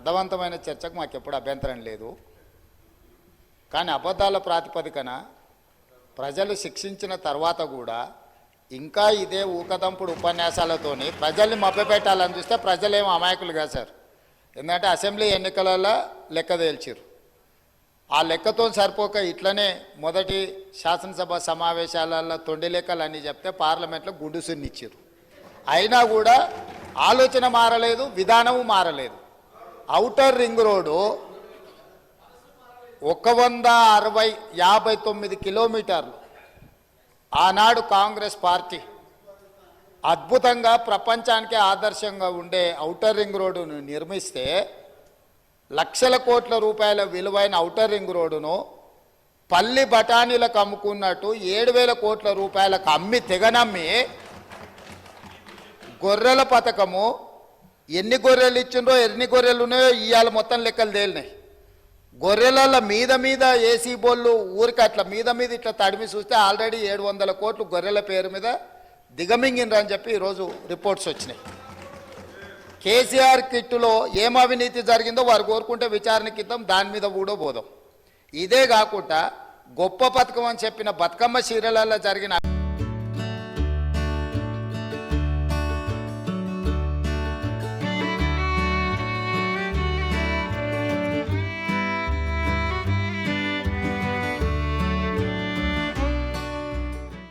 అర్థవంతమైన చర్చకు మాకు ఎప్పుడు అభ్యంతరం లేదు. కానీ అబద్ధాల ప్రాతిపదికన ప్రజలు శిక్షించిన తర్వాత కూడా ఇంకా ఇదే ఊకదంపుడు ఉపన్యాసాలతోని ప్రజల్ని మభ్యపెట్టాలని చూస్తే ప్రజలేం అమాయకులు కాదు సార్. ఎందుకంటే అసెంబ్లీ ఎన్నికలలో లెక్క తేల్చారు ఆ లెక్కతో సరిపోక ఇట్లనే మొదటి శాసనసభ సమావేశాలలో తొండి లెక్కలు అన్నీ చెప్తే పార్లమెంట్లో గుండుసునిచ్చారు అయినా కూడా ఆలోచన మారలేదు విధానము మారలేదు. ఔటర్ రింగ్ రోడ్డు ఒక వంద అరవై యాభై తొమ్మిది కిలోమీటర్లు. ఆనాడు కాంగ్రెస్ పార్టీ అద్భుతంగా ప్రపంచానికి ఆదర్శంగా ఉండే ఔటర్ రింగ్ రోడ్డును నిర్మిస్తే లక్షల కోట్ల రూపాయల విలువైన ఔటర్ రింగ్ రోడ్డును పల్లి బఠానీలకు అమ్ముకున్నట్టు ఏడు వేల కోట్ల రూపాయలకు అమ్మి తెగనమ్మి గొర్రెల పథకము ఎన్ని గొర్రెలు ఇచ్చిండ్రో ఎన్ని గొర్రెలు ఉన్నాయో ఇవాళ మొత్తం లెక్కలు తేలినాయి. గొర్రెల మీద మీద ఏసీ బోళ్ళు ఊరికి అట్లా మీద మీద ఇట్లా తడిమి చూస్తే ఆల్రెడీ ఏడు వందల కోట్లు గొర్రెల పేరు మీద దిగమింగిండ్రు అని చెప్పి ఈరోజు రిపోర్ట్స్ వచ్చినాయి. కేసీఆర్ కిట్టులో ఏం అవినీతి జరిగిందో వారు కోరుకుంటే విచారణకి ఇద్దాం దాని మీద కూడా పోదాం ఇదే కాకుండా గొప్ప పథకం అని చెప్పిన బతుకమ్మ చీరలలో జరిగిన